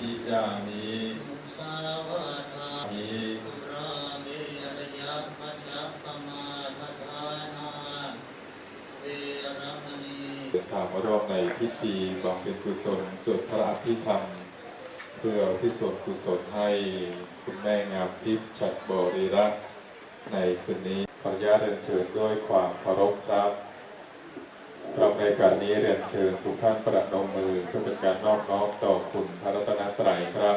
ธิยามิสาวาทามิสุราเมรยะมัจจปมาทฐานาเวรมณีเดินทางมาร่วมในพิธีบำเพ็ญกุศลสวดพระอภิธรรม เพื่อที่ส่วนกุศลให้คุณแม่งามทิพย์ฉัดบริรักษ์ในคืนนี้ขออนุญาตเรียนเชิญด้วยความเคารพครับ เราในการนี้เรียนเชิญทุกท่านประดมมือเพื่อเป็นการนอบน้อมต่อคุณพระรัตนตรัยครับ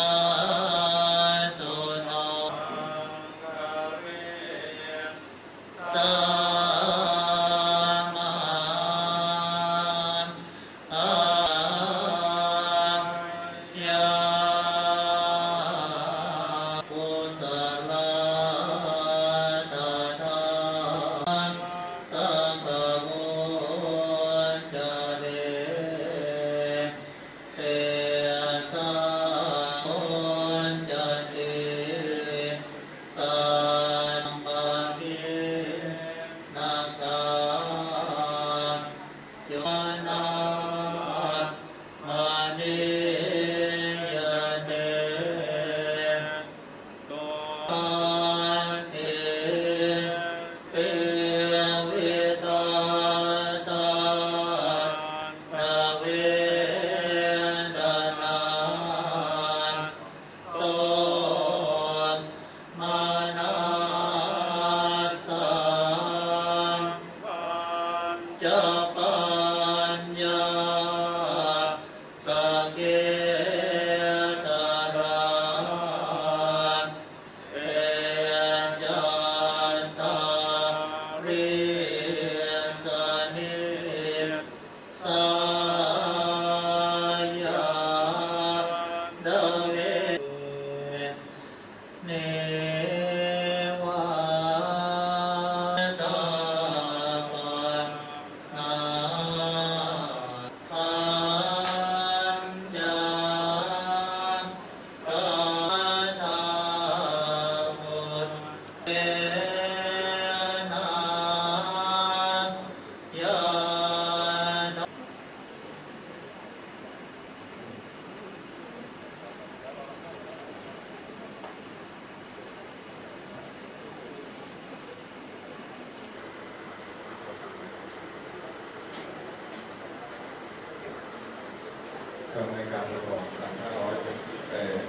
กำในการประบบสามห้าร้อยเป็นแปด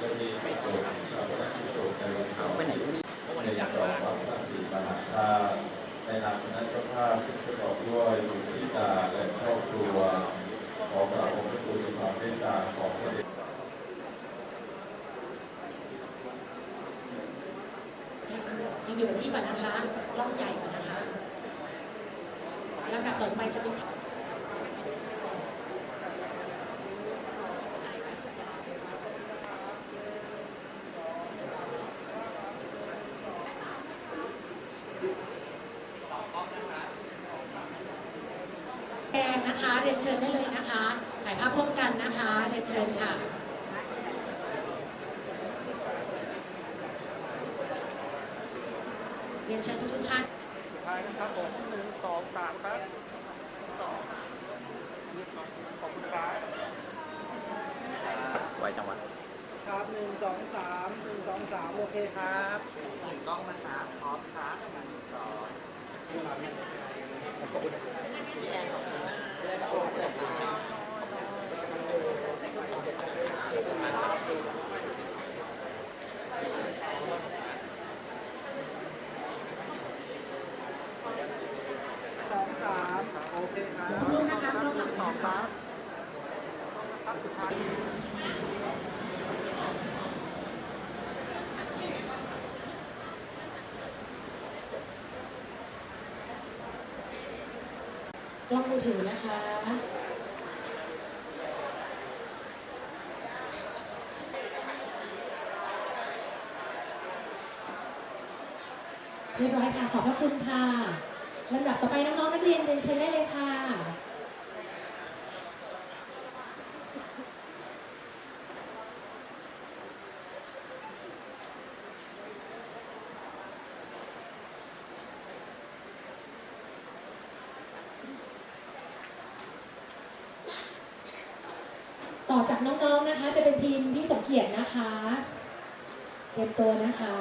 จะมีประโยชน์ชาวพนักกิจโสในวันเสาร์ในสองสามห้าสี่มหาชาในนามคณะเจ้าภาพซึ่งประกอบด้วยบุตรธิดาและครอบครัวขอกราบขอบพระคุณในความเมตตาของพระเดชยังอยู่กับที่ก่อนนะคะร่องใหญ่ก่อนนะคะลำดับต่อไปจะเป็น แกนนะคะ เรียนเชิญได้เลยนะคะ ถ่ายภาพร่วมกันนะคะ เรียนเชิญค่ะเรียนเชิญทุกๆท่านสุดท้ายนะครับผมหนึ่งสองสามครับสองขอบคุณครับไว้จังหวะครับหนึ่งสองสามหนึ่งสองสามโอเคครับหนึ่งกล้องนะครับพร้อมครับหนึ่งสองพี่แอนขอบคุณ นะขอบคุณครับสองสามโอเคครับรูปนะคะรูปหลังสองครับ กล้องมือถือนะคะ เรียบร้อยค่ะ ขอบพระคุณค่ะลำดับต่อไปน้องๆนักเรียนเรียนเชิญได้เลยค่ะ จากน้องๆนะคะ จะเป็นทีมพี่สมเกียรตินะคะ เตรียมตัวนะคะ